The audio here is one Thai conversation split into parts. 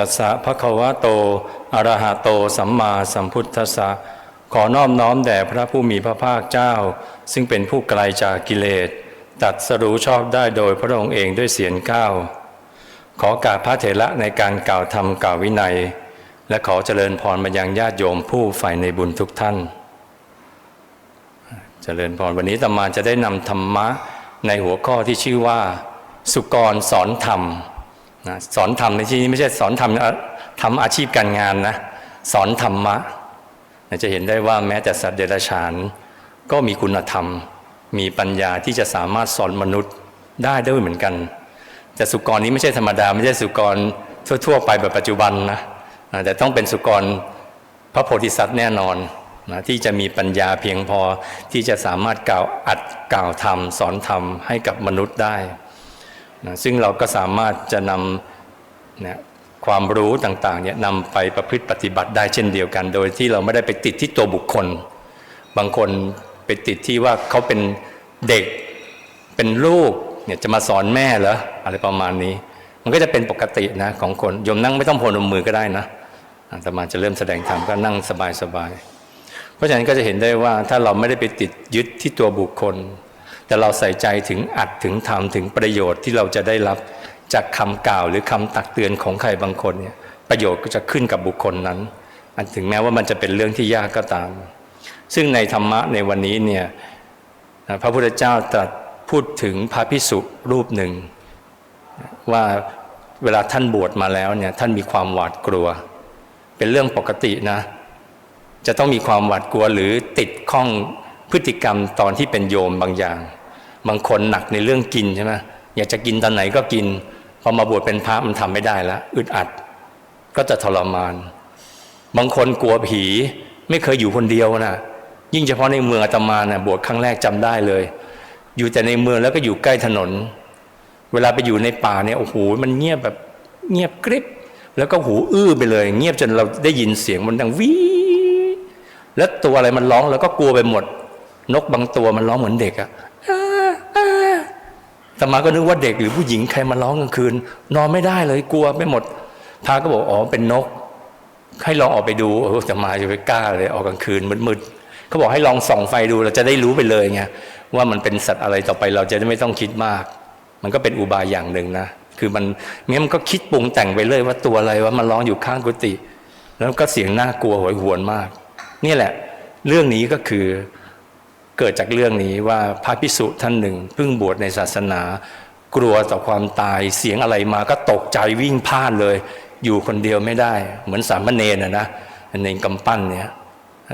ตัสสะภะคะวะโตอะระหะโตสัมมาสัมพุทธัสสะขอนอบน้อมแด่พระผู้มีพระภาคเจ้า ซึ่งเป็นผู้ไกลจากกิเลสตัดสรู้ชอบได้โดยพระองค์เองด้วยเสียงก้าวขอกาพระเถระในการกล่าวธรรมกล่าววินัย และขอเจริญพรมายังญาติโยมผู้ฝ่ายในบุญทุกท่าน เจริญพรวันนี้ตมาจะได้นำธรรมะในหัวข้อที่ชื่อว่า สุกรสอนธรรม นะสอนธรรมในที่นี้ไม่ใช่สอนธรรมทำอาชีพการงานนะ สอนธรรมะนะจะเห็นได้ว่าแม้แต่สัตว์เดรัจฉาน ก็มีคุณธรรม มีปัญญาที่จะสามารถสอนมนุษย์ได้ด้วยเหมือนกัน แต่สุกรนี้ไม่ใช่ธรรมดา ไม่ใช่สุกรทั่ว ๆ ไปแบบปัจจุบันนะนะแต่ต้องเป็นสุกรพระโพธิสัตว์แน่นอนนะที่จะมีปัญญาเพียงพอที่จะสามารถกล่าวอัดกล่าวธรรมสอนธรรมให้กับมนุษย์ได้ นะซึ่งเราก็สามารถจะนำนะความรู้ต่างๆเนี่ยนำไปประพฤติปฏิบัติได้เช่นเดียวกัน โดยที่เราไม่ได้ไปติดที่ตัวบุคคล บางคนไปติดที่ว่าเขาเป็นเด็กเป็นลูกเนี่ยจะมาสอนแม่เหรออะไรประมาณนี้ มันก็จะเป็นปกตินะของคนโยมนั่งไม่ต้องพนมมือก็ได้นะอาตมาจะเริ่มแสดงธรรมก็นั่งสบายๆเพราะฉะนั้นก็จะเห็นได้ว่าถ้าเราไม่ได้ไปติดยึดที่ตัวบุคคล แต่เราใส่ใจถึงอัดถึงธรรมถึงประโยชน์ที่เราจะได้รับจากคำกล่าวหรือคำตักเตือนของใครบางคนเนี่ยประโยชน์ก็จะขึ้นกับบุคคลนั้นอันถึงแม้ว่ามันจะเป็นเรื่องที่ยากก็ตาม ซึ่งในธรรมะในวันนี้เนี่ยพระพุทธเจ้าตรัสพูดถึงพระพิสุรูปหนึ่ง ว่าเวลาท่านบวชมาแล้วเนี่ยท่านมีความหวาดกลัว เป็นเรื่องปกตินะ จะต้องมีความหวาดกลัวหรือติดข้องพฤติกรรมตอนที่เป็นโยมบางอย่าง บางคนหนักในเรื่องกินใช่ไหมอยากจะกินตอนไหนก็กิน พอมาบวชเป็นพระมันทำไม่ได้แล้วอึดอัด ก็จะทรมาน บางคนกลัวผีไม่เคยอยู่คนเดียวนะยิ่งเฉพาะในเมืองอาตมานะ่ะบวชครั้งแรกจำได้เลย อยู่แต่ในเมืองแล้วก็อยู่ใกล้ถนน เวลาไปอยู่ในป่าเนี่ยโอ้โหมันเงียบแบบเงียบกริบแล้วก็หูอื้อไปเลย เงียบจนเราได้ยินเสียงมันดังวีแล้วตัวอะไรมันร้องแล้วก็กลัวไปหมด นกบางตัวมันร้องเหมือนเด็กอะ ตมาก็นึกว่าเด็กหรือผู้หญิงใครมาร้องกลางคืน นอนไม่ได้เลยกลัวไปหมดพาก็บอกอ๋อเป็นนก ให้ลองออกไปดูเออจะมาจะไปกล้าเลยออกกลางคืนมืดๆเขาบอกให้ลองส่องไฟดูเราจะได้รู้ไปเลยไงว่ามันเป็นสัตว์อะไรต่อไปเราจะได้ไม่ต้องคิดมาก มันก็เป็นอุบายอย่างหนึ่งนะคือมันงั้นมันก็คิดปรุงแต่งไปเลยว่าตัวอะไรว่ามันร้องอยู่ข้างกุฏิแล้วก็เสียงน่ากลัวหวยหวนมาก นี่แหละ เรื่องนี้ก็คือ เกิดจากเรื่องนี้ว่าพระพิสุท่านหนึ่งเพิ่งบวชในศาสนา กลัวต่อความตายเสียงอะไรมาก็ตกใจวิ่งพลาดเลย อยู่คนเดียวไม่ได้ เหมือนสามเณรนะนะเนรกำปั้นเนี่ย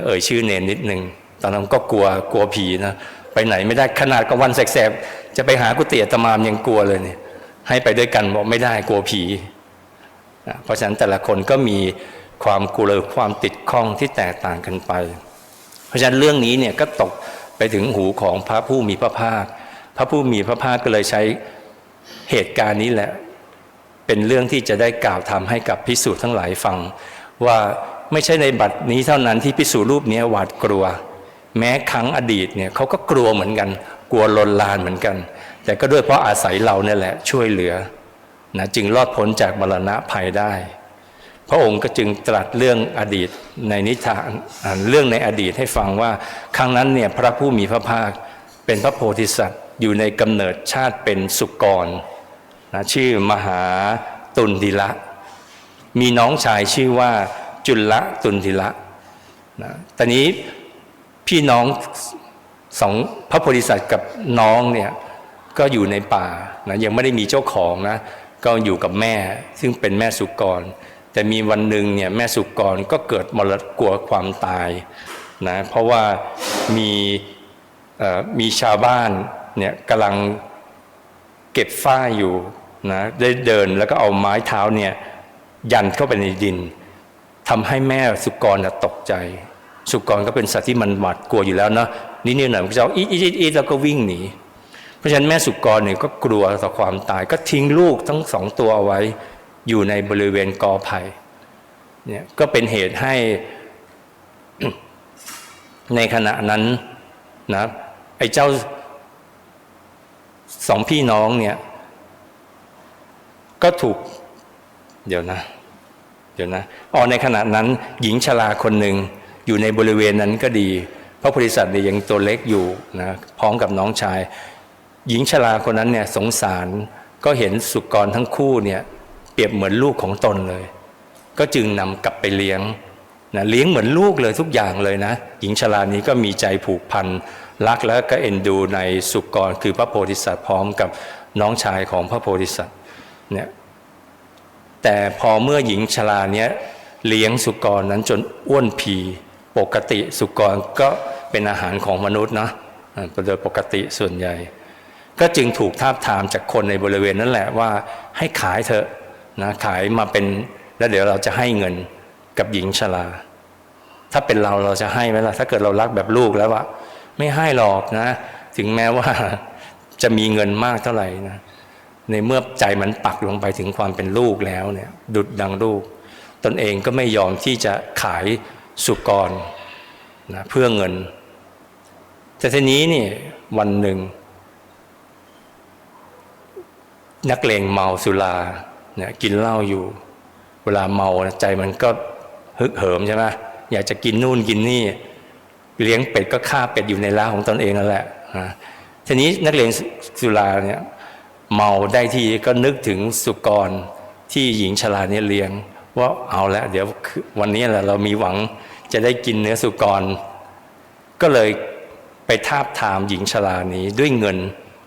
เอ่ยชื่อเนรนิดหนึ่งตอนนั้นก็กลัวกลัวผีนะไปไหนไม่ได้ขนาดกลางวันแสบๆจะไปหากุฏิอตมามยังกลัวเลยเนี่ยให้ไปด้วยกันบอกไม่ได้กลัวผี เพราะฉะนั้นแต่ละคนก็มีความกลัวความติดข้องที่แตกต่างกันไป เพราะฉะนั้นเรื่องนี้เนี่ยก็ตก ไปถึงหูของพระผู้มีพระภาค พระผู้มีพระภาคก็เลยใช้เหตุการณ์นี้แหละ เป็นเรื่องที่จะได้กล่าวทำให้กับพิสูจน์ทั้งหลายฟัง ว่าไม่ใช่ในบัดนี้เท่านั้นที่พิสูจน์รูปนี้หวาดกลัว แม้ครั้งอดีตเนี่ยเขาก็กลัวเหมือนกัน กลัวลนลานเหมือนกัน แต่ก็ด้วยเพราะอาศัยเราเนี่ยแหละช่วยเหลือนะจึงรอดพ้นจากมรณะภัยได้ พระองค์ก็จึงตรัสเรื่องอดีตในนิทานเรื่องในอดีตให้ฟังว่า ครั้งนั้นเนี่ยพระผู้มีพระภาคเป็นพระโพธิสัตว์อยู่ในกำเนิดชาติเป็นสุกรนะชื่อมหาตุนทิละ มีน้องชายชื่อว่าจุลละตุนทิละนะตอนนี้พี่น้องสองพระโพธิสัตว์กับน้องเนี่ยก็อยู่ในป่านะยังไม่ได้มีเจ้าของนะก็อยู่กับแม่ซึ่งเป็นแม่สุกร แต่มีวันหนึ่งเนี่ยแม่สุกรก็เกิดมรดกลัวความตายนะเพราะว่ามีมีชาวบ้านเนี่ยกำลังเก็บฝ้าอยู่นะได้เดินแล้วก็เอาไม้เท้าเนี่ยยันเข้าไปในดินทำให้แม่สุกรตกใจ สุกรก็เป็นสัตว์ที่มันหวาดกลัวอยู่แล้วเนาะนิดๆหน่อยๆมันจะอีอีอีแล้วก็วิ่งหนีเพราะฉะนั้นแม่สุกรเนี่ยก็กลัวต่อความตายก็ทิ้งลูกทั้งสองตัวเอาไว้ อยู่ในบริเวณกอไผ่เนี่ยก็เป็นเหตุให้ในขณะนั้นนะไอ้เจ้าสองพี่น้องเนี่ย ก็ถูก เดี๋ยวนะ เดี๋ยวนะอ๋อในขณะนั้นหญิงชราคนหนึ่งอยู่ในบริเวณนั้นก็ดีพระโพธิสัตว์เนี่ยยังตัวเล็กอยู่นะพร้อมกับน้องชาย หญิงชราคนนั้นเนี่ยสงสารก็เห็นสุกรทั้งคู่เนี่ย เปรียบเหมือนลูกของตนเลย ก็จึงนำกลับไปเลี้ยงนะเลี้ยงเหมือนลูกเลยทุกอย่างเลยนะ หญิงชรานี้ก็มีใจผูกพันรักแล้วก็เอ็นดูในสุกรคือพระโพธิสัตว์พร้อมกับน้องชายของพระโพธิสัตว์เนี่ยแต่พอเมื่อหญิงชราเนี้ยเลี้ยงสุกรนั้นจนอ้วนพีปกติสุกรก็เป็นอาหารของมนุษย์นะโดยปกติส่วนใหญ่ ก็จึงถูกทาบทามจากคนในบริเวณนั้นแหละว่าให้ขายเถอะ นะขายมาเป็นแล้วเดี๋ยวเราจะให้เงินกับหญิงชราถ้าเป็นเราเราจะให้ไหมล่ะถ้าเกิดเรารักแบบลูกแล้วอะไม่ให้หรอกนะ ถึงแม้ว่าจะมีเงินมากเท่าไหร่นะในเมื่อใจมันปักลงไปถึงความเป็นลูกแล้วเนี่ย ดุดดังลูก ตนเองก็ไม่ยอมที่จะขายสุกรนะเพื่อเงิน แต่ทีนี้นี่วันหนึ่ง นักเลงเมาสุรา นี่ยกินเหล้าอยู่ เวลาเมาใจมันก็ฮึกเหิมใช่ไหมอยากจะกินนู่นกินนี่ เลี้ยงเป็ดก็ฆ่าเป็ดอยู่ในร้านของตนเองนั่นแหละนะทีนี้นักเลงสุราเนี่ยเมาได้ที่ก็นึกถึงสุกรที่หญิงชราเนี่ยเลี้ยง ว่าเอาละเดี๋ยววันนี้แหละเรามีหวังจะได้กินเนื้อสุกร ก็เลยไปทาบทามหญิงชรานี้ด้วยเงิน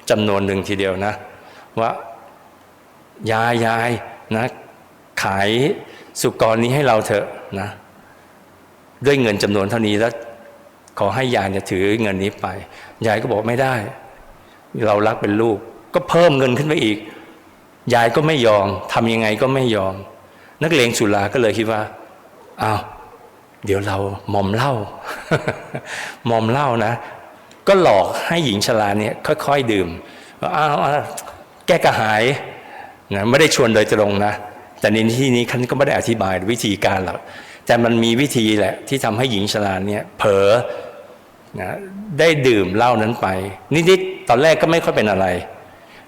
จำนวนหนึ่งทีเดียวนะ ว่า ยายยายนะขายสุกรนี้ให้เราเถอะนะ ด้วยเงินจำนวนเท่านี้แล้ว ขอให้ยายเนี่ยถือเงินนี้ไป ยายก็บอกไม่ได้ เรารักเป็นลูก ก็เพิ่มเงินขึ้นไปอีก ยายก็ไม่ยอมทำยังไงก็ไม่ยอม นักเลงสุราก็เลยคิดว่าอ้าวเดี๋ยวเรามอมเหล้ามอมเหล้านะ ก็หลอกให้หญิงชราเนี่ยค่อย ๆ ดื่มว่าอ้าวอ้าวแก้กระหาย นะไม่ได้ชวนโดยตรงนะ แต่ในที่นี้คันก็ไม่ได้อธิบายวิธีการหรอกแต่มันมีวิธีแหละที่ทำให้หญิงชราเนี่ยเผลอนะได้ดื่มเหล้านั้นไปนิดๆตอนแรกก็ไม่ค่อยเป็นอะไร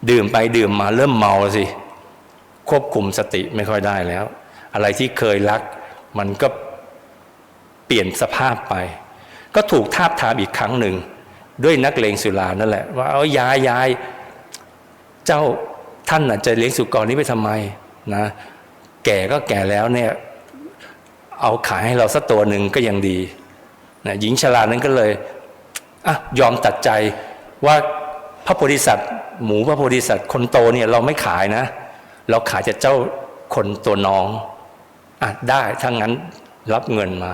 ดื่มไปดื่มมาเริ่มเมาสิควบคุมสติไม่ค่อยได้แล้ว อะไรที่เคยรัก มันก็เปลี่ยนสภาพไป ก็ถูกทาบทามอีกครั้งหนึ่ง ด้วยนักเลงสุรานั่นแหละ ว่าเอายายยายเจ้า ท่านจะเลี้ยงสุกรนี้ไปทำไมนะ แก่ก็แก่แล้วเนี่ย เอาขายให้เราสักตัวหนึ่งก็ยังดีนะหญิงชรานั้นก็เลยอะยอมตัดใจว่าพระโพธิสัตว์ หมูพระโพธิสัตว์คนโตเนี่ยเราไม่ขายนะ เราขายจะเจ้าคนตัวน้องอะได้ถ้างั้นรับเงินมา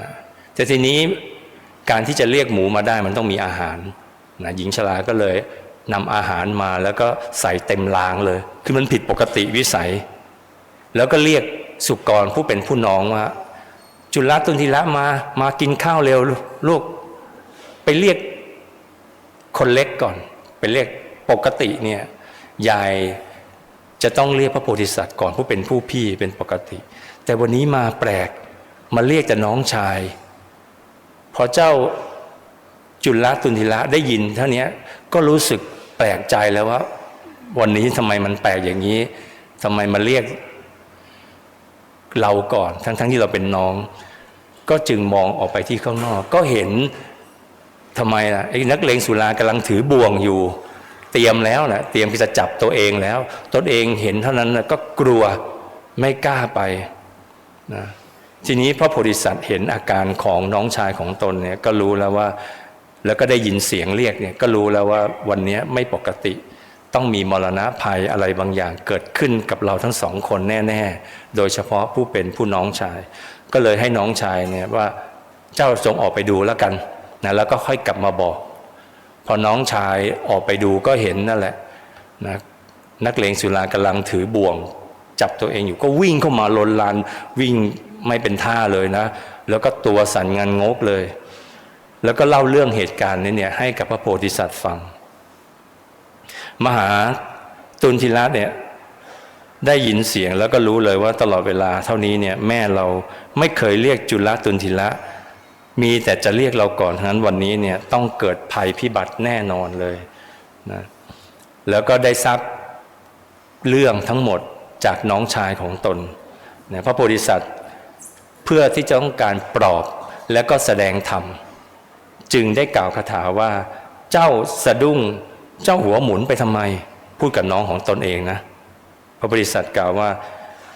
นะแต่ทีนี้การที่จะเรียกหมูมาได้มันต้องมีอาหารนะหญิงชราก็เลย นำอาหารมาแล้วก็ใส่เต็มรางเลย คือมันผิดปกติวิสัย แล้วก็เรียกสุกรผู้เป็นผู้น้องว่าจุลตุนทิละมามากินข้าวเร็วลูก ไปเรียกคนเล็กก่อน ไปเรียกปกติเนี่ยยายจะต้องเรียกพระโพธิสัตว์ก่อนผู้เป็นผู้พี่เป็นปกติ แต่วันนี้มาแปลกมาเรียกแต่น้องชาย พอเจ้าจุลตุนทิละได้ยินเท่านี้ก็รู้สึก ลกใจแล้วว่า วันนี้ทำไมมันแปลกอย่างนี้ทำไมมาเรียกเราก่อน ทั้งๆทที่เราเป็นน้อง ก็จึงมองออกไปที่ข้างนอก ก็เห็นทำไมล่ะไอ้นักเลงสุรากำลังถือบ่วงอยู่ เตรียมแล้วนะเตรียมที่จะจับตัวเองแล้วตนเองเห็นเท่านั้นนะก็กลัวไม่กล้าไปนะทีนี้พระโพธิสัตว์เห็นอาการของน้องชายของตนเนี่ยก็รู้แล้วว่า แล้วก็ได้ยินเสียงเรียกเนี่ยก็รู้แล้วว่าวันนี้ไม่ปกติ ต้องมีมรณะภัยอะไรบางอย่างเกิดขึ้นกับเราทั้งสองคนแน่ๆ โดยเฉพาะผู้เป็นผู้น้องชาย ก็เลยให้น้องชายเนี่ยว่าเจ้าจงออกไปดูแล้วกันนะแล้วก็ค่อยกลับมาบอก พอน้องชายออกไปดูก็เห็นนั่นแหละนะนักเลงสุรากำลังถือบ่วง จับตัวเองอยู่ก็วิ่งเข้ามาลนลานวิ่งไม่เป็นท่าเลยนะ แล้วก็ตัวสั่นงันงกเลย แล้วก็เล่าเรื่องเหตุการณ์นี้เนี่ยให้กับพระโพธิสัตว์ฟัง มหาตุนทิละเนี่ยได้ยินเสียงแล้วก็รู้เลยว่าตลอดเวลาเท่านี้เนี่ยแม่เราไม่เคยเรียกจุลตุนทิละมีแต่จะเรียกเราก่อนทั้งนั้นวันนี้เนี่ยต้องเกิดภัยพิบัติแน่นอนเลยนะแล้วก็ได้ทราบเรื่องทั้งหมดจากน้องชายของตนนะพระโพธิสัตว์เพื่อที่จะต้องการปลอบและก็แสดงธรรม จึงได้กล่าวคาถาว่า เจ้าสะดุ้ง เจ้าหัวหมุนไปทำไม พูดกับน้องของตนเองนะ พระโพธิสัตว์กล่าวว่า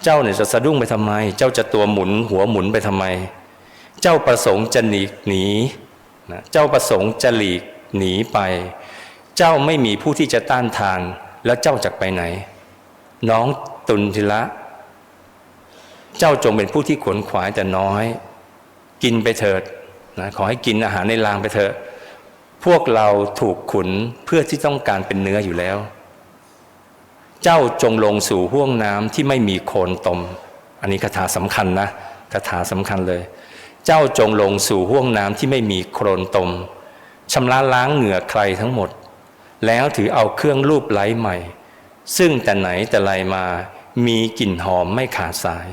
เจ้าเนี่ยจะสะดุ้งไปทำไม เจ้าจะตัวหมุน หัวหมุนไปทำไม เจ้าประสงค์จะหนีหนีนะเจ้าประสงค์จะหลีกหนีไป เจ้าไม่มีผู้ที่จะต้านทานแล้วเจ้าจะไปไหน น้องตุนทิละ เจ้าจงเป็นผู้ที่ขวนขวายแต่น้อย กินไปเถิด นะขอให้กินอาหารในรางไปเถอะ พวกเราถูกขุนเพื่อที่ต้องการเป็นเนื้ออยู่แล้ว เจ้าจงลงสู่ห้วงน้ำที่ไม่มีโคลนตม อันนี้คาถาสำคัญนะคาถาสำคัญเลย เจ้าจงลงสู่ห้วงน้ำที่ไม่มีโคลนตมชำระล้างเหงื่อใครทั้งหมด แล้วถือเอาเครื่องรูปไล้ใหม่ ซึ่งแต่ไหนแต่ไรมามีกลิ่นหอมไม่ขาดสาย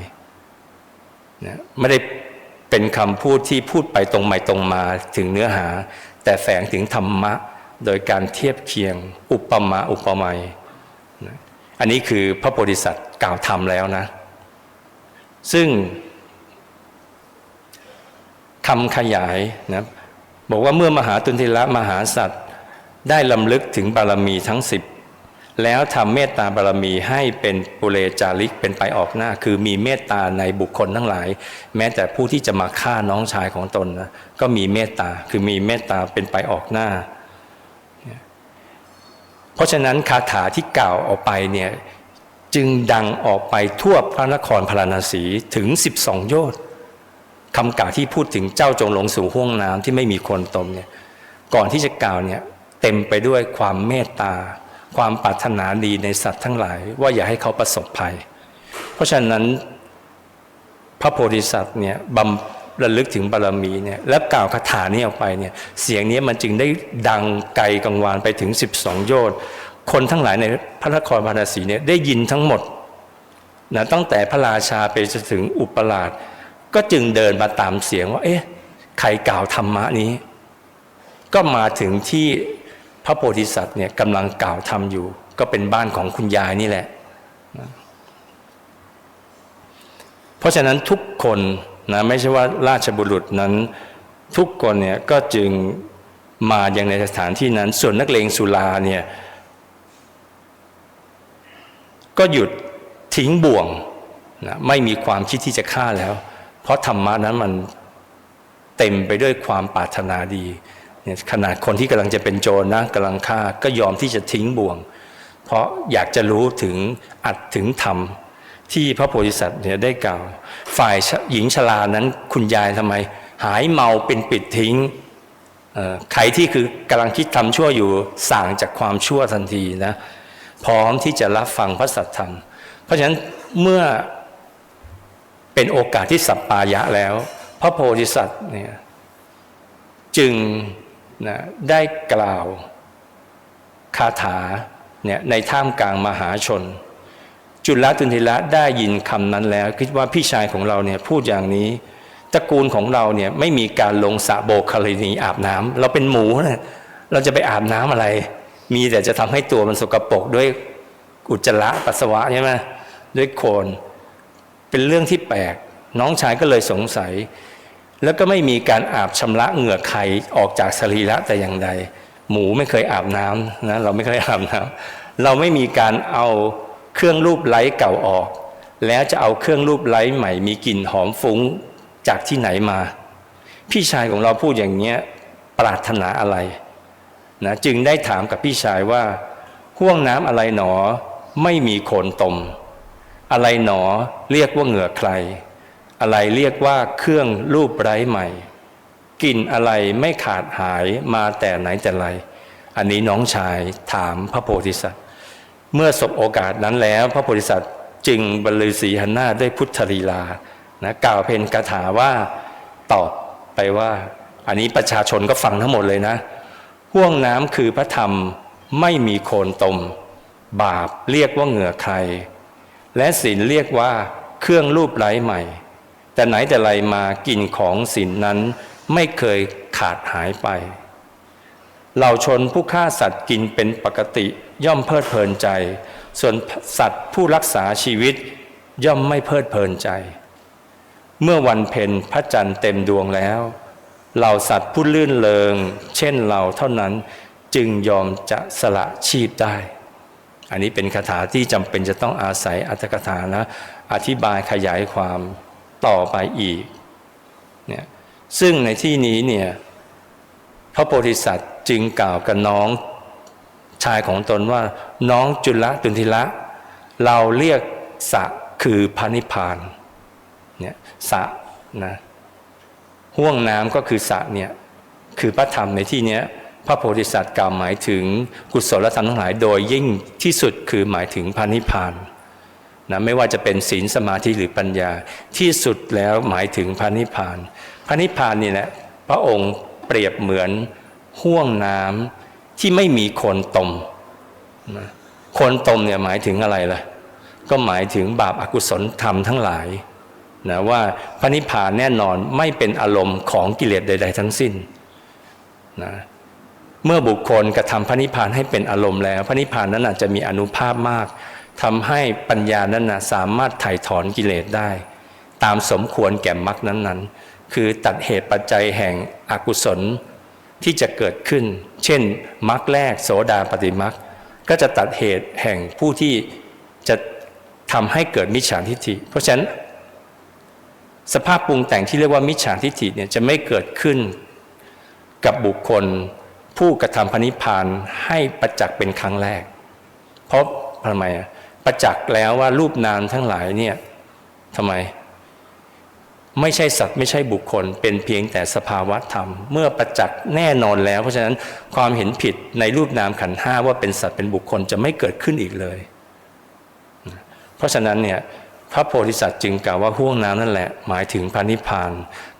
นะไม่ได้ เป็นคำพูดที่พูดไปตรงไปตรงมาถึงเนื้อหา แต่แฝงถึงธรรมะโดยการเทียบเคียง อุปมาอุปไมยอันนี้คือพระโพธิสัตว์กล่าวธรรมแล้วนะ ซึ่งคำขยายนะบอกว่าเมื่อมหาตุนทิละมหาสัตว์ได้ลำลึกถึงบารมีทั้งสิบ แล้วทำเมตตาบารมีให้เป็นปุเรจาริกเป็นไปออกหน้า คือมีเมตตาในบุคคลทั้งหลาย แม้แต่ผู้ที่จะมาฆ่าน้องชายของตนนะก็มีเมตตาคือมีเมตตาเป็นไปออกหน้า เพราะฉะนั้นคาถาที่กล่าวออกไปเนี่ยจึงดังออกไปทั่วพระนครพาราณสีถึง 12 โยชน์คำกล่าวที่พูดถึงเจ้าจงลงสู่ห้วงน้ำที่ไม่มีคนตมเนี่ยก่อนที่จะกล่าวเนี่ยเต็มไปด้วยความเมตตา ความปรารถนาดีในสัตว์ทั้งหลาย ว่าอย่าให้เขาประสบภัย เพราะฉะนั้นพระโพธิสัตว์เนี่ยบำระลึกถึงบารมีเนี่ยแล้วกล่าวคาถานี้ออกไปเนี่ยเสียงนี้มันจึงได้ดังไกลกังวานไปถึง 12 โยชน์คนทั้งหลายในพระนครพาราสีเนี่ยได้ยินทั้งหมดนะตั้งแต่พระราชาไปจนถึงอุปราช ก็จึงเดินมาตามเสียงว่า เอ๊ะ ใครกล่าวธรรมะนี้ ก็มาถึงที่ พระโพธิสัตว์เนี่ยกำลังกล่าวธรรมอยู่ ก็เป็นบ้านของคุณยายนี่แหละ เพราะฉะนั้นทุกคนนะไม่ใช่ว่าราชบุรุษนั้น ทุกคนเนี่ยก็จึงมาอย่างในสถานที่นั้น ส่วนนักเลงสุราเนี่ยก็หยุดทิ้งบ่วงนะไม่มีความคิดที่จะฆ่าแล้ว เพราะธรรมะนั้นมันเต็มไปด้วยความปรารถนาดี ขนาดคนที่กำลังจะเป็นโจรนะกำลังฆ่าก็ยอมที่จะทิ้งบ่วง เพราะอยากจะรู้ถึงอัดถึงธรรมที่พระโพธิสัตว์เนี่ยได้กล่าว ฝ่ายหญิงชรานั้นคุณยายทำไม หายเมาเป็นปิดทิ้งใครที่คือกำลังคิดทำชั่วอยู่สั่งจากความชั่วทันทีนะพร้อมที่จะรับฟังพระสัทธรรม เพราะฉะนั้นเมื่อเป็นโอกาสที่สัปปายะแล้ว พระโพธิสัตว์เนี่ยจึง นะได้กล่าวคาถาเนี่ยในท่ามกลางมหาชน จุลตุนทิละได้ยินคำนั้นแล้ว คิดว่าพี่ชายของเราเนี่ยพูดอย่างนี้ตระกูลของเราเนี่ยไม่มีการลงสระโบกคารินีอาบน้ำเราเป็นหมูนะเราจะไปอาบน้ำอะไร มีแต่จะทำให้ตัวมันสกปรกด้วยอุจจาระปัสสาวะใช่ไหมด้วยโคลนเป็นเรื่องที่แปลก น้องชายก็เลยสงสัย แล้วก็ไม่มีการอาบชำระเหงื่อใครออกจากสรีระแต่อย่างใด หมูไม่เคยอาบน้ำนะเราไม่เคยอาบน้ำเราไม่มีการเอาเครื่องรูปไล้เก่าออก แล้วจะเอาเครื่องรูปไล้ใหม่ มีกลิ่นหอมฟุ้งจากที่ไหนมา พี่ชายของเราพูดอย่างเนี้ยปรารถนาอะไรนะจึงได้ถามกับพี่ชายว่าห่วงน้ำอะไรหนอไม่มีโคนตม อะไรหนอเรียกว่าเหงื่อใคร อะไรเรียกว่าเครื่องรูปไร้ใหม่กลิ่นอะไรไม่ขาดหายมาแต่ไหนแต่ไร อันนี้น้องชายถามพระโพธิสัตว์ เมื่อสบโอกาสนั้นแล้ว พระโพธิสัตว์จึงบรรลือศีหันหน้าด้วยพุทธลีลานะกล่าวเพนคาถาว่าตอบไปว่า อันนี้ประชาชนก็ฟังทั้งหมดเลยนะห่วงน้ำคือพระธรรมไม่มีโคนตม บาปเรียกว่าเหงื่อใคร และศีลเรียกว่าเครื่องรูปไร้ใหม่ แต่ไหนแต่ไรมากินของศีลนนั้นไม่เคยขาดหายไปเราชนผู้ฆ่าสัตว์กินเป็นปกติย่อมเพลิดเพลินใจ ส่วนสัตว์ผู้รักษาชีวิตย่อมไม่เพลิดเพลินใจ เมื่อวันเพ็ญพระจันทร์เต็มดวงแล้ว เหล่าสัตว์ผู้ลื่นเลงเช่นเราเท่านั้นจึงยอมจะสละชีพได้ อันนี้เป็นคาถาที่จำเป็นจะต้องอาศัยอัตถกถานะ อธิบายขยายความ ต่อไปอีกเนี่ยซึ่งในที่นี้เนี่ยพระโพธิสัตว์จึงกล่าวกับน้องชายของตนว่าน้องจุลตุนทิละ เราเรียกสะคือพระนิพพานเนี่ยสะนะห่วงน้ำก็คือสะเนี่ยคือพระธรรมในที่เนี้ยพระโพธิสัตว์กล่าวหมายถึงกุศลธรรมทั้งหลาย โดยยิ่งที่สุดคือหมายถึงพระนิพพาน นะไม่ว่าจะเป็นศีลสมาธิหรือปัญญาที่สุดแล้วหมายถึงพระนิพพาน พระนิพพานนี่แหละพระองค์เปรียบเหมือนห่วงน้ำที่ไม่มีคนตมนะคนตมเนี่ยหมายถึงอะไรล่ะ ก็หมายถึงบาปอากุศลธรรมทั้งหลายนะว่าพระนิพพานแน่นอนไม่เป็นอารมณ์ของกิเลสใด ๆ ทั้งสิ้นนะเมื่อบุคคลกระทำพระนิพพานให้เป็นอารมณ์แล้ว พระนิพพานนั้นอาจจะมีอนุภาพมาก ทำให้ปัญญานั้นนะสามารถถ่ายถอนกิเลสได้ ตามสมควรแก่มรรคนั้นๆ คือตัดเหตุปัจจัยแห่งอกุศลที่จะเกิดขึ้น เช่นมรรคแรกโสดาปฏิมรรคก็จะตัดเหตุแห่งผู้ที่จะทำให้เกิดมิจฉาทิฏฐิ เพราะฉะนั้น สภาพปรุงแต่งที่เรียกว่ามิจฉาทิฏฐิเนี่ยจะไม่เกิดขึ้นกับบุคคล ผู้กระทำพนิพพานให้ประจักษ์เป็นครั้งแรก เพราะ ทำไมอะประจักษ์แล้วว่ารูปนามทั้งหลายเนี่ยทำไม ไม่ใช่สัตว์ไม่ใช่บุคคล เป็นเพียงแต่สภาวะธรรม เมื่อประจักษ์แน่นอนแล้ว เพราะฉะนั้นความเห็นผิดในรูปนามขันห้าว่าเป็นสัตว์เป็นบุคคลจะไม่เกิดขึ้นอีกเลย เพราะฉะนั้นเนี่ยพระโพธิสัตว์จึงกล่าวว่าห่วงน้ำนั่นแหละ หมายถึงพระนิพพาน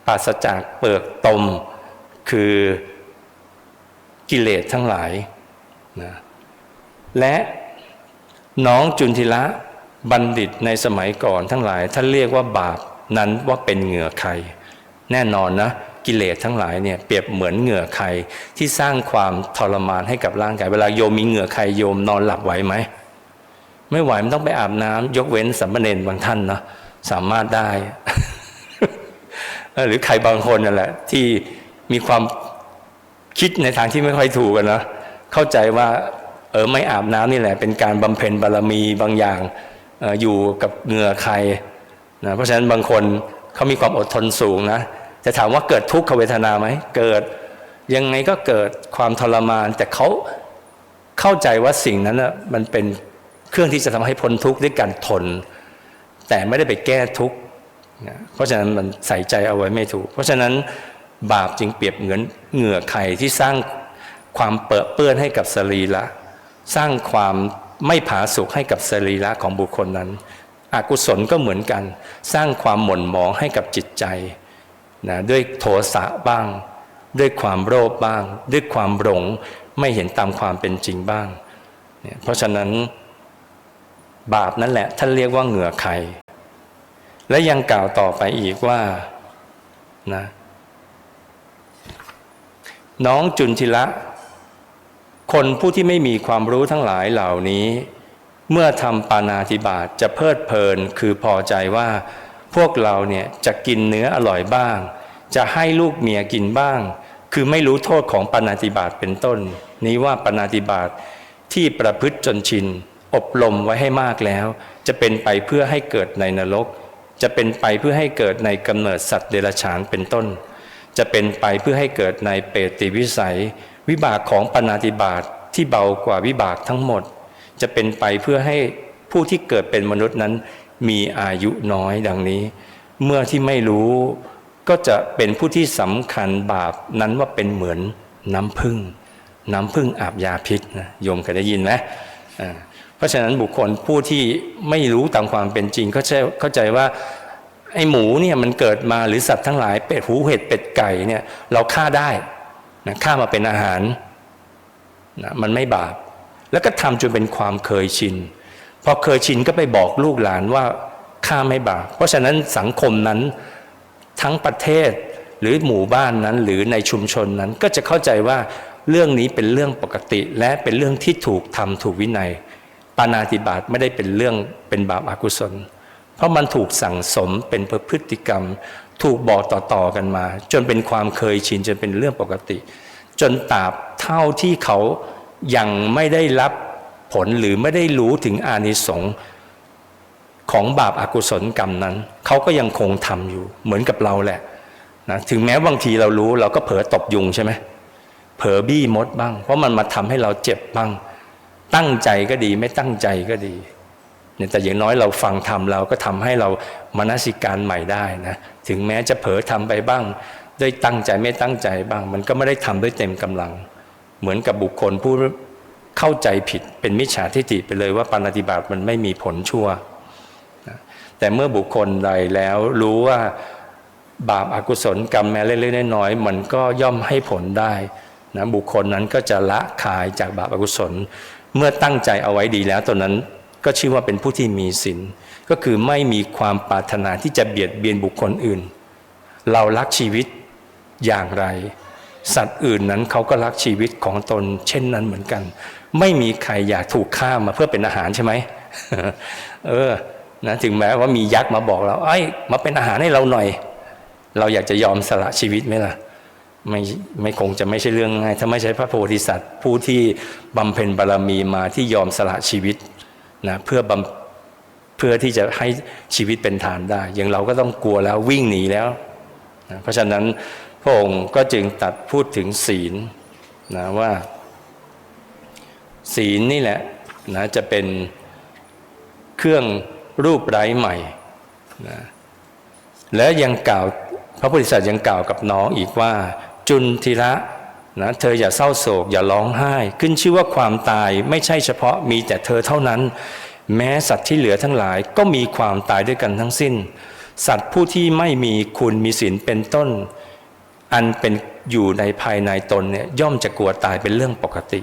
ปราศจากเปลือกตม คือกิเลสทั้งหลายนะและ น้องจุนทิละบัณฑิตในสมัยก่อนทั้งหลายท่านเรียกว่าบาปนั้นว่าเป็นเหงื่อใครแน่นอนนะกิเลสทั้งหลายเนี่ยเปรียบเหมือนเหงื่อใครที่สร้างความทรมานให้กับร่างกาย เวลาโยมมีเหงื่อใครโยมนอนหลับไหวไหมไม่ไหวมันต้องไปอาบน้ำยกเว้นสัมมเนนบางท่านนะสามารถได้ หรือใครบางคนนั่นแหละ ที่มีความคิดในทางที่ไม่ค่อยถูกกันนะเข้าใจว่า ออไม่อาบน้ำนี่แหละ เป็นการบำเพ็ญบารมีบางอย่างอออยู่กับเหงื่อใครนะเพราะฉะนั้นบางคนเขามีความอดทนสูงนะจะถามว่าเกิดทุกขเวทนาไหมเกิดยังไงก็เกิดความทรมาน แต่เขาเข้าใจว่าสิ่งนั้นนะมันเป็นเครื่องที่จะทำให้พ้นทุกข์ด้วยการทน แต่ไม่ได้ไปแก้ทุกข์นะเพราะฉะนั้นมันใส่ใจเอาไว้ไม่ถูก เพราะฉะนั้นบาปจึงเปรียบเหมือนเหงื่อไข่ที่สร้างความเปื้อเปื้อนให้กับสรีระ สร้างความไม่ผาสุกให้กับสรีระของบุคคลนั้น อกุศลก็เหมือนกัน สร้างความหม่นหมองให้กับจิตใจนะด้วยโทสะบ้าง ด้วยความโลภบ้าง ด้วยความหลงไม่เห็นตามความเป็นจริงบ้างเนี่ยเพราะฉะนั้นบาปนั่นแหละท่านเรียกว่าเหงื่อใครและยังกล่าวต่อไปอีกว่านะน้องจุนทิละ คนผู้ที่ไม่มีความรู้ทั้งหลายเหล่านี้ เมื่อทำปานาธิบาตจะเพลิดเพลินคือพอใจว่า พวกเราเนี่ยจะกินเนื้ออร่อยบ้าง จะให้ลูกเมียกินบ้าง คือไม่รู้โทษของปานาธิบาตเป็นต้น นี้ว่าปานาธิบาตที่ประพฤติจนชิน อบรมไว้ให้มากแล้ว จะเป็นไปเพื่อให้เกิดในนรก จะเป็นไปเพื่อให้เกิดในกำเนิดสัตว์เดรัจฉานเป็นต้น จะเป็นไปเพื่อให้เกิดในเปรติวิสัย วิบากของปณาติบาตที่เบากว่าวิบากทั้งหมด จะเป็นไปเพื่อให้ผู้ที่เกิดเป็นมนุษย์นั้น มีอายุน้อยดังนี้ เมื่อที่ไม่รู้ก็จะเป็นผู้ที่สำคัญบาปนั้นว่าเป็นเหมือนน้ำพึ่ง น้ำพึ่งอาบยาพิษนะโยมเคยได้ยินไหมเพราะฉะนั้นบุคคลผู้ที่ไม่รู้ตามความเป็นจริงก็จะเข้าใจว่าไอ้หมูเนี่ยมันเกิดมาหรือสัตว์ทั้งหลายเป็ดหูเห็ดเป็ดไก่เนี่ยเราฆ่าได้ นะฆ่ามาเป็นอาหารนะมันไม่บาป แล้วก็ทำจนเป็นความเคยชิน พอเคยชินก็ไปบอกลูกหลานว่าฆ่าไม่บาป เพราะฉะนั้นสังคมนั้นทั้งประเทศหรือหมู่บ้านนั้นหรือในชุมชนนั้นก็จะเข้าใจว่าเรื่องนี้เป็นเรื่องปกติ และเป็นเรื่องที่ถูกทำถูกวินัยปานาติบาตไม่ได้เป็นเรื่องเป็นบาปอากุศล เพราะมันถูกสั่งสมเป็นพฤติกรรม ถูกบอกต่อๆกันมา จนเป็นความเคยชินจนเป็นเรื่องปกติ จนตราบเท่าที่เขายังไม่ได้รับผลหรือไม่ได้รู้ถึงอานิสงส์ของบาปอากุศลกรรมนั้น เขาก็ยังคงทำอยู่เหมือนกับเราแหละนะถึงแม้บางทีเรารู้เราก็เผลอตบยุงใช่ไหมเผลอบี้มดบ้าง เพราะมันมาทำให้เราเจ็บบ้าง ตั้งใจก็ดีไม่ตั้งใจก็ดี เนี่ยแต่อย่างน้อยเราฟังทำเราก็ทำให้เรามนสิการใหม่ได้นะถึงแม้จะเผลอทำไปบ้างด้วยตั้งใจไม่ตั้งใจบ้าง มันก็ไม่ได้ทำด้วยเต็มกำลัง เหมือนกับบุคคลผู้เข้าใจผิดเป็นมิจฉาทิฏฐิไปเลยว่าปาณติบาตมันไม่มีผลชั่ว แต่เมื่อบุคคลใดแล้วรู้ว่าบาปอากุศลกรรมแม้เล็กๆน้อยๆมันก็ย่อมให้ผลได้นะบุคคลนั้นก็จะละคายจากบาปอากุศล เมื่อตั้งใจเอาไว้ดีแล้วตอนนั้น ก็ชื่อว่าเป็นผู้ที่มีศีลก็คือไม่มีความปรารถนาที่จะเบียดเบียนบุคคลอื่น เรารักชีวิตอย่างไร สัตว์อื่นนั้นเขาก็รักชีวิตของตน เช่นนั้นเหมือนกัน ไม่มีใครอยากถูกฆ่ามาเพื่อเป็นอาหารใช่ไหมเออนะถึงแม้ว่ามียักษ์มาบอกเราไอ้มาเป็นอาหารให้เราหน่อย เราอยากจะยอมสละชีวิตไหมล่ะไม่ไม่คงจะไม่ใช่เรื่องง่าย ถ้าไม่ใช่พระโพธิสัตว์ ผู้ที่บำเพ็ญบารมีมาที่ยอมสละชีวิต นะเพื่อบำเพื่อที่จะให้ชีวิตเป็นฐานได้ อย่างเราก็ต้องกลัวแล้ววิ่งหนีแล้วนะเพราะฉะนั้นพระองค์ก็จึงตัดพูดถึงศีลนะว่า ศีลนี่แหละนะจะเป็นเครื่องรูปไร้ใหม่นะและยังกล่าวพระพุทธศาสนายังกล่าวกับน้องอีกว่า จุนทิระ นะเธออย่าเศร้าโศก อย่าร้องไห้ ขึ้นชื่อว่าความตายไม่ใช่เฉพาะมีแต่เธอเท่านั้น แม้สัตว์ที่เหลือทั้งหลายก็มีความตายด้วยกันทั้งสิ้น สัตว์ผู้ที่ไม่มีคุณมีศีลเป็นต้น อันเป็นอยู่ในภายในตนเนี่ยย่อมจะกลัวตายเป็นเรื่องปกติ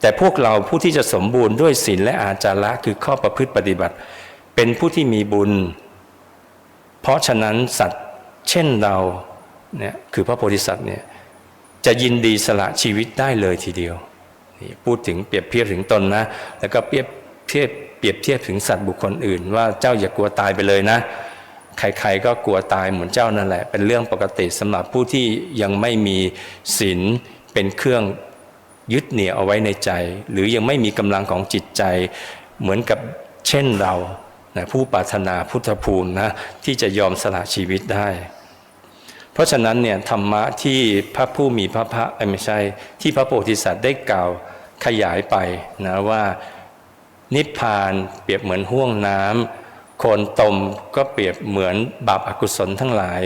แต่พวกเราผู้ที่จะสมบูรณ์ด้วยศีลและอาจาระคือข้อประพฤติปฏิบัติ เป็นผู้ที่มีบุญ เพราะฉะนั้นสัตว์เช่นเราเนี่ยคือพระโพธิสัตว์เนี่ย จะยินดีสละชีวิตได้เลยทีเดียวนี่พูดถึงเปรียบเทียบถึงตนนะ แล้วก็เปรียบเทียบเปรียบเทียบถึงสัตว์บุคคลอื่น ว่าเจ้าอย่ากลัวตายไปเลยนะ ใครๆก็กลัวตายเหมือนเจ้านั่นแหละ เป็นเรื่องปกติสำหรับผู้ที่ยังไม่มีศีลเป็นเครื่องยึดเหนี่ยวเอาไว้ในใจ หรือยังไม่มีกำลังของจิตใจเหมือนกับเช่นเรานะผู้ปรารถนาพุทธภูมินะที่จะยอมสละชีวิตได้ เพราะฉะนั้นเนี่ยธรรมะที่พระผู้มีพระภาคไม่ใช่ที่พระโพธิสัตว์ได้กล่าวขยายไปนะว่านิพพานเปรียบเหมือนห่วงน้ำโคนตมก็เปรียบเหมือนบาปอากุศลทั้งหลาย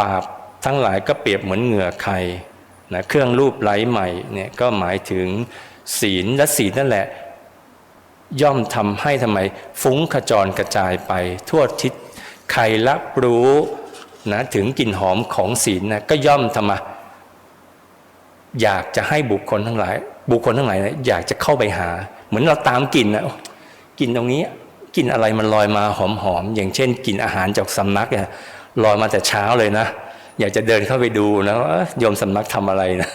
บาปทั้งหลายก็เปรียบเหมือนเหงื่อใครนะเครื่องรูปไร้ใหม่เนี่ยก็หมายถึงศีลและศีลนั่นแหละ ย่อมทำให้ทำไมฟุ้งขจรกระจายไป ทั่วทิศใครรับรู้ นะถึงกลิ่นหอมของศีลนะก็ย่อมทำไมอยากจะให้บุคคลทั้งหลาย บุคคลทั้งหลายนะอยากจะเข้าไปหา เหมือนเราตามกลิ่นนะกลิ่นตรงนี้กลิ่นอะไรมันลอยมาหอมๆอย่างเช่นกลิ่นอาหารจากสำนักเนี่ยลอยมาแต่เช้าเลยนะอยากจะเดินเข้าไปดูนะว่าโยมสำนักทำอะไรนะ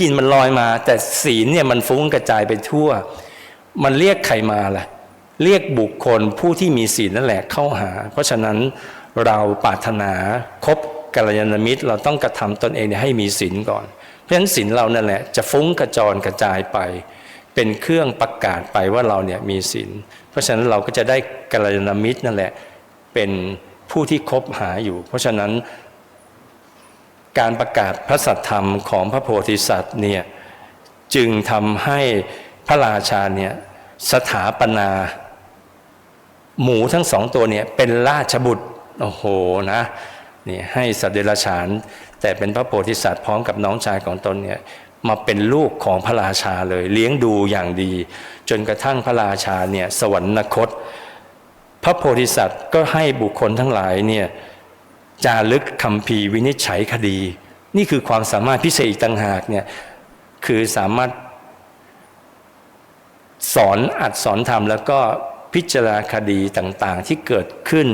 กลิ่นมันลอยมา แต่ศีลเนี่ยมันฟุ้งกระจายไปทั่ว มันเรียกใครมาล่ะ เรียกบุคคลผู้ที่มีศีลนั่นแหละเข้าหา เพราะฉะนั้น เราปรารถนาคบกัลยาณมิตร เราต้องกระทำตนเองให้มีศีลก่อน เพราะฉะนั้นศีลเรานั่นแหละจะฟุ้งกระจรกระจายไป เป็นเครื่องประกาศไปว่าเราเนี่ยมีศีลเพราะฉะนั้นเราก็จะได้กัลยาณมิตรนั่นแหละเป็นผู้ที่คบหาอยู่ เพราะฉะนั้นการประกาศพระสัทธรรมของพระโพธิสัตว์เนี่ยจึงทำให้พระราชาเนี่ยสถาปนา หมูทั้งสองตัวเนี่ยเป็นราชบุตร โอ้โหนะนี่ให้สัตว์เดรัจฉาน แต่เป็นพระโพธิสัตว์พร้อมกับน้องชายของตนเนี่ยมาเป็นลูกของพระราชาเลย เลี้ยงดูอย่างดี จนกระทั่งพระราชาเนี่ยสวรรคต พระโพธิสัตว์ก็ให้บุคคลทั้งหลายเนี่ยจารึกคำพีวินิจฉัยคดี นี่คือความสามารถพิเศษอีกต่างหากเนี่ยคือสามารถสอนอัดสอนธรรมแล้วก็พิจารณาคดีต่างๆที่เกิดขึ้น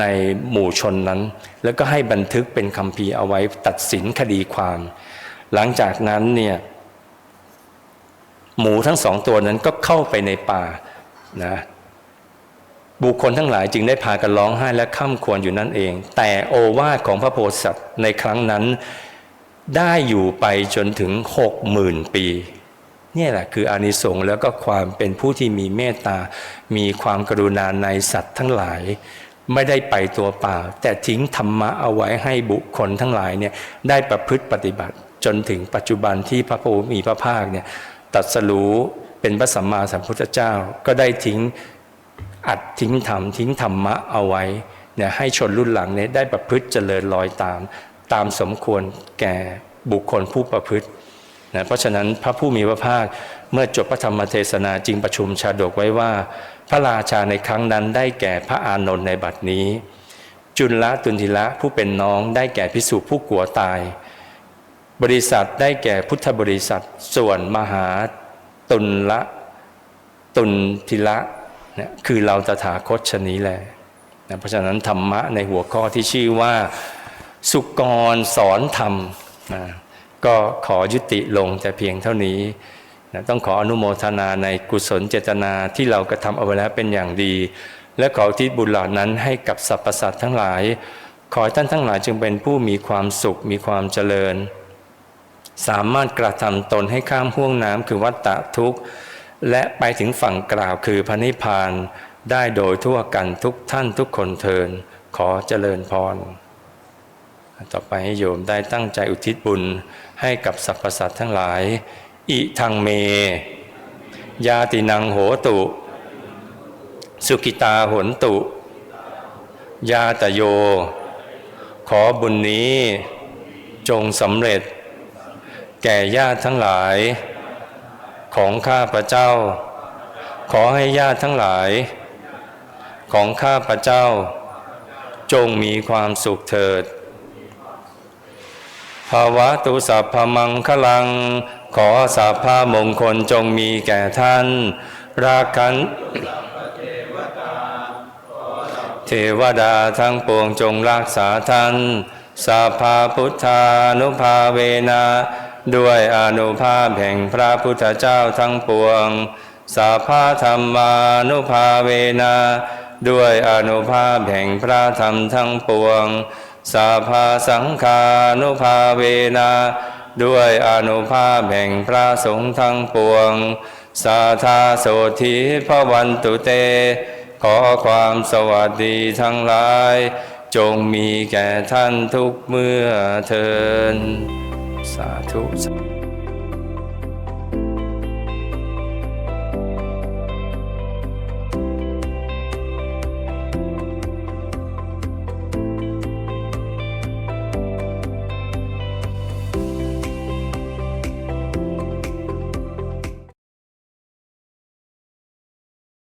ในหมู่ชนนั้น แล้วก็ให้บันทึกเป็นคำพีเอาไว้ตัดสินคดีความ หลังจากนั้นเนี่ยหมูทั้งสองตัวนั้นก็เข้าไปในป่านะบุคคลทั้งหลายจึงได้พากันร้องไห้และข้ามควรอยู่นั่นเอง แต่โอวาทของพระโพธิสัตว์ในครั้งนั้นได้อยู่ไปจนถึงหกหมื่นปีนี่แหละคืออานิสงส์แล้วก็ความเป็นผู้ที่มีเมตตา มีความกรุณาในสัตว์ทั้งหลาย ไม่ได้ไปตัวเปล่า แต่ทิ้งธรรมะเอาไว้ให้บุคคลทั้งหลายเนี่ยได้ประพฤติปฏิบัติ จนถึงปัจจุบันที่พระผู้มีพระภาคเนี่ยตรัสรู้เป็นพระสัมมาสัมพุทธเจ้า ก็ได้ทิ้งอัดทิ้งธรรมทิ้งธรรมะเอาไว้เนี่ยให้ชนรุ่นหลังเนี่ยได้ประพฤติเจริญรอยตาม ตามสมควรแก่บุคคลผู้ประพฤตินะเพราะฉะนั้นพระผู้มีพระภาคเมื่อจบพระธรรมเทศนาจึงประชุมชาดกไว้ว่า พระราชาในครั้งนั้นได้แก่พระอานนท์ในบัดนี้ จุลตุนทิละผู้เป็นน้องได้แก่พิสุผู้กลัวตาย บริษัทได้แก่พุทธบริษัทส่วนมหาตุลละตุนทิละเนี่ยคือเราตถาคตชนี้แหละนะเพราะฉะนั้นธรรมะในหัวข้อที่ชื่อว่าสุกรสอนธรรมนะก็ขอยุติลงแต่เพียงเท่านี้ นะต้องขออนุโมทนาในกุศลเจตนาที่เรากระทำเอาไว้แล้วเป็นอย่างดี และขอที่บุญเหล่านั้นให้กับสรรพสัตว์ทั้งหลาย ขอให้ท่านทั้งหลายจึงเป็นผู้มีความสุขมีความเจริญ สามารถกระทำตนให้ข้ามห่วงน้ำคือวัฏฏะทุกข์ และไปถึงฝั่งกล่าวคือพระนิพพานได้โดยทั่วกันทุกท่านทุกคนเทินขอเจริญพร ต่อไปให้โยมได้ตั้งใจอุทิศบุญให้กับสรรพสัตว์ทั้งหลาย อิทังเม ยาตินังโหตุ สุกิตาหนตุ ยาตโย ขอบุญนี้จงสำเร็จ แก่ญาติทั้งหลาย ของข้าพระเจ้า ขอให้ญาติทั้งหลาย ของข้าพระเจ้า จงมีความสุขเถิด ภาวะตุสัพพมังคลัง ขอสัพพมงคลจงมีแก่ท่าน ราคันเทวดาทั้งปวงจงรักษาท่านสัพพาพุทธานุภาเวนะด้วยอนุภาพแห่งพระพุทธเจ้าทั้งปวงสัพพาธรรมานุภาเวนะด้วยอนุภาพแห่งพระธรรมทั้งปวงสัพพาสังฆานุภาเวนะ ด้วยอนุภาพแห่งพระสงฆ์ทั้งปวง สาธาโสธิพระวันตุเต ขอความสวัสดีทั้งหลาย จงมีแก่ท่านทุกเมื่อเทินสาธุ